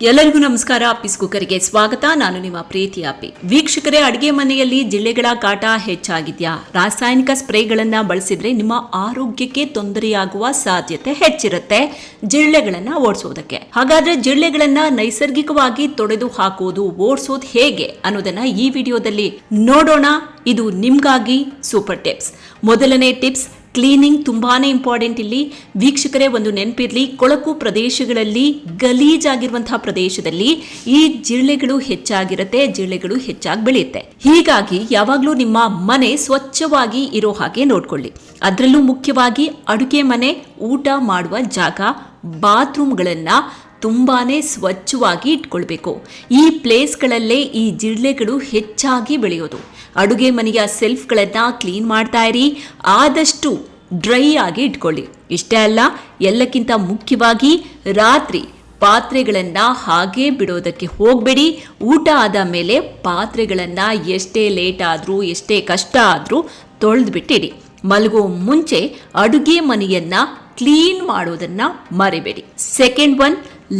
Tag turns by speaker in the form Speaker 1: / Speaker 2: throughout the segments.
Speaker 1: ಎಲ್ಲರಿಗೂ ನಮಸ್ಕಾರ. ಅಪ್ಪಿಸ್ ಕುಕ್ಕರಿಗೆ ಸ್ವಾಗತ. ನಾನು ನಿಮ್ಮ ಪ್ರೀತಿ ಅಪ್ಪಿ. ವೀಕ್ಷಕರೇ, ಅಡಿಗೆ ಮನೆಯಲ್ಲಿ ಜಿಲ್ಲೆಗಳ ಕಾಟ ಹೆಚ್ಚಾಗಿದೆಯಾ? ರಾಸಾಯನಿಕ ಸ್ಪ್ರೇಗಳನ್ನ ಬಳಸಿದ್ರೆ ನಿಮ್ಮ ಆರೋಗ್ಯಕ್ಕೆ ತೊಂದರೆಯಾಗುವ ಸಾಧ್ಯತೆ ಹೆಚ್ಚಿರುತ್ತೆ. ಜಿಳ್ಳೆಗಳನ್ನ ಓಡಿಸೋದಕ್ಕೆ. ಹಾಗಾದ್ರೆ ಜಿಳ್ಳೆಗಳನ್ನ ನೈಸರ್ಗಿಕವಾಗಿ ತೊಡೆದು ಹಾಕುವುದು, ಓಡಿಸೋದು ಹೇಗೆ ಅನ್ನೋದನ್ನ ಈ ವಿಡಿಯೋದಲ್ಲಿ ನೋಡೋಣ. ಇದು ನಿಮ್ಗಾಗಿ ಸೂಪರ್ ಟಿಪ್ಸ್ ಮೊದಲನೇ ಟಿಪ್ಸ್ ಕ್ಲೀನಿಂಗ್ ತುಂಬಾನೇ ಇಂಪಾರ್ಟೆಂಟ್ ಇಲ್ಲಿ. ವೀಕ್ಷಕರೇ, ಒಂದು ನೆನಪಿರ್ಲಿ. ಕೊಳಕು ಪ್ರದೇಶಗಳಲ್ಲಿ ಗಲೀಜಾಗಿರುವಂತಹ ಪ್ರದೇಶದಲ್ಲಿ ಈ ಜಿರಳೆಗಳು ಹೆಚ್ಚಾಗಿರುತ್ತೆ, ಜಿರಳೆಗಳು ಹೆಚ್ಚಾಗಿ ಬೆಳೆಯುತ್ತೆ. ಹೀಗಾಗಿ ಯಾವಾಗಲೂ ನಿಮ್ಮ ಮನೆ ಸ್ವಚ್ಛವಾಗಿ ಇರೋ ಹಾಗೆ ನೋಡ್ಕೊಳ್ಳಿ. ಅದರಲ್ಲೂ ಮುಖ್ಯವಾಗಿ ಅಡುಗೆ ಮನೆ, ಊಟ ಮಾಡುವ ಜಾಗ, ಬಾತ್ರೂಮ್ಗಳನ್ನು ತುಂಬಾನೇ ಸ್ವಚ್ಛವಾಗಿ ಇಟ್ಕೊಳ್ಬೇಕು. ಈ ಪ್ಲೇಸ್ಗಳಲ್ಲೇ ಈ ಜಿರಳೆಗಳು ಹೆಚ್ಚಾಗಿ ಬೆಳೆಯೋದು. ಅಡುಗೆ ಮನೆಯ ಸೆಲ್ಫ್ಗಳನ್ನು ಕ್ಲೀನ್ ಮಾಡ್ತಾ ಇರಿ. ಆದಷ್ಟು ಡ್ರೈ ಆಗಿ ಇಟ್ಕೊಳ್ಳಿ. ಇಷ್ಟೇ ಅಲ್ಲ, ಎಲ್ಲಕ್ಕಿಂತ ಮುಖ್ಯವಾಗಿ ರಾತ್ರಿ ಪಾತ್ರೆಗಳನ್ನು ಹಾಗೆ ಬಿಡೋದಕ್ಕೆ ಹೋಗಬೇಡಿ. ಊಟ ಆದ ಮೇಲೆ ಪಾತ್ರೆಗಳನ್ನು ಎಷ್ಟೇ ಲೇಟ್ ಆದರೂ, ಎಷ್ಟೇ ಕಷ್ಟ ಆದರೂ ತೊಳೆದು ಬಿಟ್ಟಿಡಿ ಮಲಗೋ ಮುಂಚೆ ಅಡುಗೆ ಮನೆಯನ್ನು ಕ್ಲೀನ್ ಮಾಡೋದನ್ನು ಮರಿಬೇಡಿ. ಸೆಕೆಂಡ್ ಒನ್,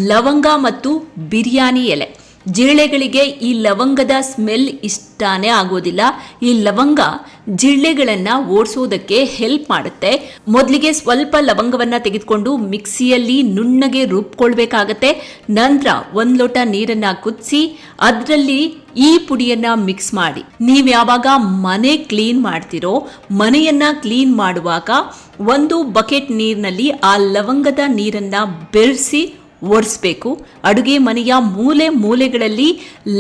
Speaker 1: ಲವಂಗ ಮತ್ತು ಬಿರಿಯಾನಿ ಎಲೆ. ಜಿರಳೆಗಳಿಗೆ ಈ ಲವಂಗದ ಸ್ಮೆಲ್ ಇಷ್ಟಾನೇ ಆಗೋದಿಲ್ಲ. ಈ ಲವಂಗ ಜಿರಳೆಗಳನ್ನು ಓಡಿಸೋದಕ್ಕೆ ಹೆಲ್ಪ್ ಮಾಡುತ್ತೆ. ಮೊದಲಿಗೆ ಸ್ವಲ್ಪ ಲವಂಗವನ್ನ ತೆಗೆದುಕೊಂಡು ಮಿಕ್ಸಿಯಲ್ಲಿ ನುಣ್ಣಗೆ ರುಬ್ಕೊಳ್ಬೇಕಾಗತ್ತೆ. ನಂತರ ಒಂದು ಲೋಟ ನೀರನ್ನ ಕುದಿಸಿ ಅದರಲ್ಲಿ ಈ ಪುಡಿಯನ್ನ ಮಿಕ್ಸ್ ಮಾಡಿ. ನೀವು ಯಾವಾಗ ಮನೆ ಕ್ಲೀನ್ ಮಾಡ್ತಿರೋ, ಮನೆಯನ್ನ ಕ್ಲೀನ್ ಮಾಡುವಾಗ ಒಂದು ಬಕೆಟ್ ನೀರಿನಲ್ಲಿ ಆ ಲವಂಗದ ನೀರನ್ನ ಬೆರೆಸಿ ಒರೆಸ್ಬೇಕು ಅಡುಗೆ ಮನೆಯ ಮೂಲೆ ಮೂಲೆಗಳಲ್ಲಿ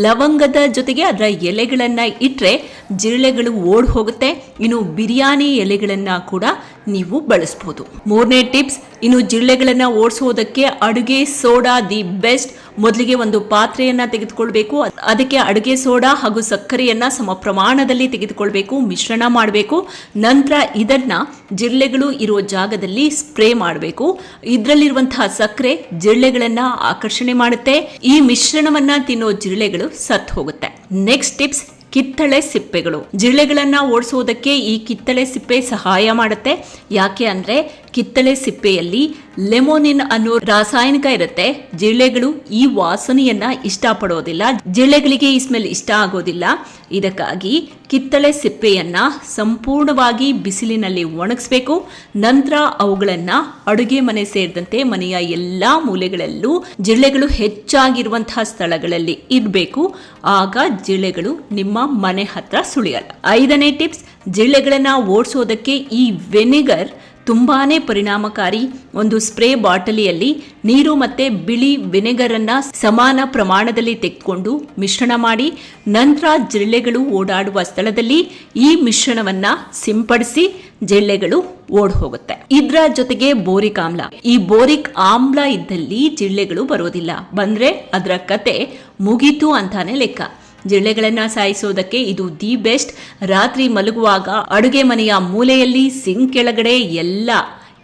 Speaker 1: ಲವಂಗದ ಜೊತೆಗೆ ಅದರ ಎಲೆಗಳನ್ನು ಇಟ್ಟರೆ ಜಿರಳೆಗಳು ಓಡಿ ಹೋಗುತ್ತೆ ಇನ್ನು ಬಿರಿಯಾನಿ ಎಲೆಗಳನ್ನು ಕೂಡ ನೀವು ಬಳಸ್ಬೋದು. ಮೂರನೇ ಟಿಪ್ಸ್, ಇನ್ನು ಜಿರಳೆಗಳನ್ನು ಓಡಿಸುವುದಕ್ಕೆ ಅಡುಗೆ ಸೋಡಾ ದಿ ಬೆಸ್ಟ್. ಮೊದಲಿಗೆ ಒಂದು ಪಾತ್ರೆಯನ್ನ ತೆಗೆದುಕೊಳ್ಬೇಕು. ಅದಕ್ಕೆ ಅಡುಗೆ ಸೋಡಾ ಹಾಗೂ ಸಕ್ಕರೆಯನ್ನ ಸಮ ಪ್ರಮಾಣದಲ್ಲಿ ತೆಗೆದುಕೊಳ್ಬೇಕು, ಮಿಶ್ರಣ ಮಾಡಬೇಕು. ನಂತರ ಇದನ್ನ ಜಿರಳೆಗಳು ಇರೋ ಜಾಗದಲ್ಲಿ ಸ್ಪ್ರೇ ಮಾಡಬೇಕು. ಇದರಲ್ಲಿರುವಂತಹ ಸಕ್ಕರೆ ಜಿರಳೆಗಳನ್ನ ಆಕರ್ಷಣೆ ಮಾಡುತ್ತೆ. ಈ ಮಿಶ್ರಣವನ್ನ ತಿನ್ನೋ ಜಿರಳೆಗಳು ಸತ್ತು ಹೋಗುತ್ತೆ. ನೆಕ್ಸ್ಟ್ ಟಿಪ್ಸ್ ಕಿತ್ತಳೆ ಸಿಪ್ಪೆಗಳು. ಜಿರಳೆಗಳನ್ನ ಓಡಿಸುವುದಕ್ಕೆ ಈ ಕಿತ್ತಳೆ ಸಿಪ್ಪೆ ಸಹಾಯ ಮಾಡುತ್ತೆ. ಯಾಕೆ ಅಂದ್ರೆ ಕಿತ್ತಳೆ ಸಿಪ್ಪೆಯಲ್ಲಿ ಲೆಮೋನಿನ್ ಅನ್ನೋ ರಾಸಾಯನಿಕ ಇರುತ್ತೆ. ಜಿರಳೆಗಳು ಈ ವಾಸನೆಯನ್ನ ಇಷ್ಟಪಡೋದಿಲ್ಲ. ಜಿರಳೆಗಳಿಗೆ ಈ ಸ್ಮೆಲ್ ಇಷ್ಟ ಆಗೋದಿಲ್ಲ. ಇದಕ್ಕಾಗಿ ಕಿತ್ತಳೆ ಸಿಪ್ಪೆಯನ್ನ ಸಂಪೂರ್ಣವಾಗಿ ಬಿಸಿಲಿನಲ್ಲಿ ಒಣಗಿಸ್ಬೇಕು. ನಂತರ ಅವುಗಳನ್ನ ಅಡುಗೆ ಮನೆ ಸೇರಿದಂತೆ ಮನೆಯ ಎಲ್ಲಾ ಮೂಲೆಗಳಲ್ಲೂ ಜಿರಳೆಗಳು ಹೆಚ್ಚಾಗಿರುವಂತಹ ಸ್ಥಳಗಳಲ್ಲಿ ಇರಬೇಕು ಆಗ ಜಿರಳೆಗಳು ನಿಮ್ಮ ಮನೆ ಹತ್ರ ಸುಳಿಯಲ್ಲ. ಐದನೇ ಟಿಪ್ಸ್ ಜಿರಳೆಗಳನ್ನ ಓಡಿಸೋದಕ್ಕೆ ಈ ವೆನಿಗರ್ ತುಂಬಾನೇ ಪರಿಣಾಮಕಾರಿ ಒಂದು ಸ್ಪ್ರೇ ಬಾಟಲಿಯಲ್ಲಿ ನೀರು ಮತ್ತೆ ಬಿಳಿ ವಿನೆಗರನ್ನ ಸಮಾನ ಪ್ರಮಾಣದಲ್ಲಿ ತೆಗೆದುಕೊಂಡು ಮಿಶ್ರಣ ಮಾಡಿ, ನಂತರ ಜಿರಳೆಗಳು ಓಡಾಡುವ ಸ್ಥಳದಲ್ಲಿ ಈ ಮಿಶ್ರಣವನ್ನ ಸಿಂಪಡಿಸಿ ಜಿರಳೆಗಳು ಓಡ್ ಹೋಗುತ್ತೆ ಇದ್ರ ಜೊತೆಗೆ ಬೋರಿಕ್ ಆಮ್ಲ. ಈ ಬೋರಿಕ್ ಆಮ್ಲ ಇದ್ದಲ್ಲಿ ಜಿರಳೆಗಳು ಬರೋದಿಲ್ಲ. ಬಂದ್ರೆ ಅದರ ಕತೆ ಮುಗೀತು ಅಂತಾನೆ ಲೆಕ್ಕ. ಜಿರಳೆಗಳನ್ನ ಸಾಯಿಸೋದಕ್ಕೆ ಇದು ದಿ ಬೆಸ್ಟ್. ರಾತ್ರಿ ಮಲಗುವಾಗ ಅಡುಗೆ ಮನೆಯ ಮೂಲೆಯಲ್ಲಿ ಸಿಂಕ್ ಕೆಳಗಡೆ ಎಲ್ಲ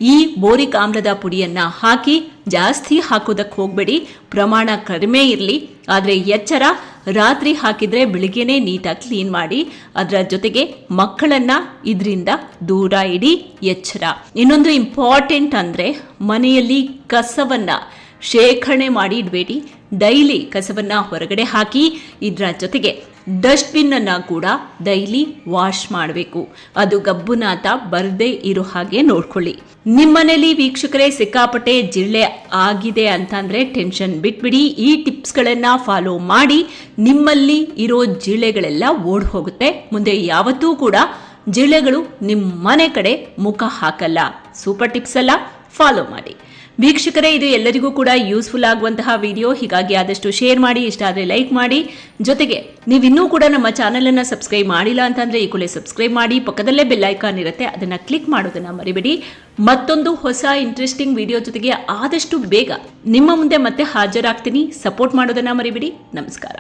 Speaker 1: ಈ ಬೋರಿಕ್ ಆಮ್ಲದ ಪುಡಿಯನ್ನ ಹಾಕಿ ಜಾಸ್ತಿ ಹಾಕೋದಕ್ಕೆ ಹೋಗ್ಬೇಡಿ. ಪ್ರಮಾಣ ಕಡಿಮೆ ಇರಲಿ, ಆದರೆ ಎಚ್ಚರ. ರಾತ್ರಿ ಹಾಕಿದ್ರೆ ಬೆಳಿಗ್ಗೆನೆ ನೀಟಾಗಿ ಕ್ಲೀನ್ ಮಾಡಿ. ಅದರ ಜೊತೆಗೆ ಮಕ್ಕಳನ್ನ ಇದರಿಂದ ದೂರ ಇಡಿ, ಎಚ್ಚರ. ಇನ್ನೊಂದು ಇಂಪಾರ್ಟೆಂಟ್ ಅಂದರೆ ಮನೆಯಲ್ಲಿ ಕಸವನ್ನ. ಶೇಖರಣೆ ಮಾಡಿ ಇಡಬೇಡಿ. ಡೈಲಿ ಕಸವನ್ನ ಹೊರಗಡೆ ಹಾಕಿ, ಇದರ ಜೊತೆಗೆ ಡಸ್ಟ್ಬಿನ್ ಅನ್ನ ಕೂಡ ಡೈಲಿ ವಾಶ್ ಮಾಡಬೇಕು. ಅದು ಗಬ್ಬುನಾಥ ಬರದೇ ಇರೋ ಹಾಗೆ ನೋಡ್ಕೊಳ್ಳಿ. ನಿಮ್ಮನೇಲಿ ವೀಕ್ಷಕರೇ, ಸಿಕ್ಕಾಪಟ್ಟೆ ಜಿರಳೆ ಆಗಿದೆ ಅಂತಂದ್ರೆ ಟೆನ್ಷನ್ ಬಿಟ್ಬಿಡಿ. ಈ ಟಿಪ್ಸ್ಗಳನ್ನ ಫಾಲೋ ಮಾಡಿ ನಿಮ್ಮಲ್ಲಿ ಇರೋ ಜಿರಳೆಗಳೆಲ್ಲ ಓಡ್ ಹೋಗುತ್ತೆ ಮುಂದೆ ಯಾವತ್ತೂ ಕೂಡ ಜಿರಳೆಗಳು ನಿಮ್ಮ ಮನೆ ಕಡೆ ಮುಖ ಹಾಕಲ್ಲ. ಸೂಪರ್ ಟಿಪ್ಸ್ ಎಲ್ಲ ಫಾಲೋ ಮಾಡಿ. ವೀಕ್ಷಕರೇ, ಇದು ಎಲ್ಲರಿಗೂ ಕೂಡ ಯೂಸ್ಫುಲ್ ಆಗುವಂತಹ ವಿಡಿಯೋ ಹೀಗಾಗಿ ಆದಷ್ಟು ಶೇರ್ ಮಾಡಿ, ಇಷ್ಟ ಆದರೆ ಲೈಕ್ ಮಾಡಿ. ಜೊತೆಗೆ, ನೀವಿನ್ನೂ ಕೂಡ ನಮ್ಮ ಚಾನೆಲ್ ಅನ್ನು ಸಬ್ಸ್ಕ್ರೈಬ್ ಮಾಡಿಲ್ಲ ಅಂತಂದ್ರೆ ಈ ಕೂಡಲೇ ಸಬ್ಸ್ಕ್ರೈಬ್ ಮಾಡಿ. ಪಕ್ಕದಲ್ಲೇ ಬೆಲ್ ಐಕಾನ್ ಇರುತ್ತೆ, ಅದನ್ನ ಕ್ಲಿಕ್ ಮಾಡೋದನ್ನ ಮರಿಬೇಡಿ. ಮತ್ತೊಂದು ಹೊಸ ಇಂಟ್ರೆಸ್ಟಿಂಗ್ ವಿಡಿಯೋ ಜೊತೆಗೆ ಆದಷ್ಟು ಬೇಗ ನಿಮ್ಮ ಮುಂದೆ ಮತ್ತೆ ಹಾಜರಾಗ್ತೀನಿ. ಸಪೋರ್ಟ್ ಮಾಡೋದನ್ನ ಮರಿಬೇಡಿ. ನಮಸ್ಕಾರ.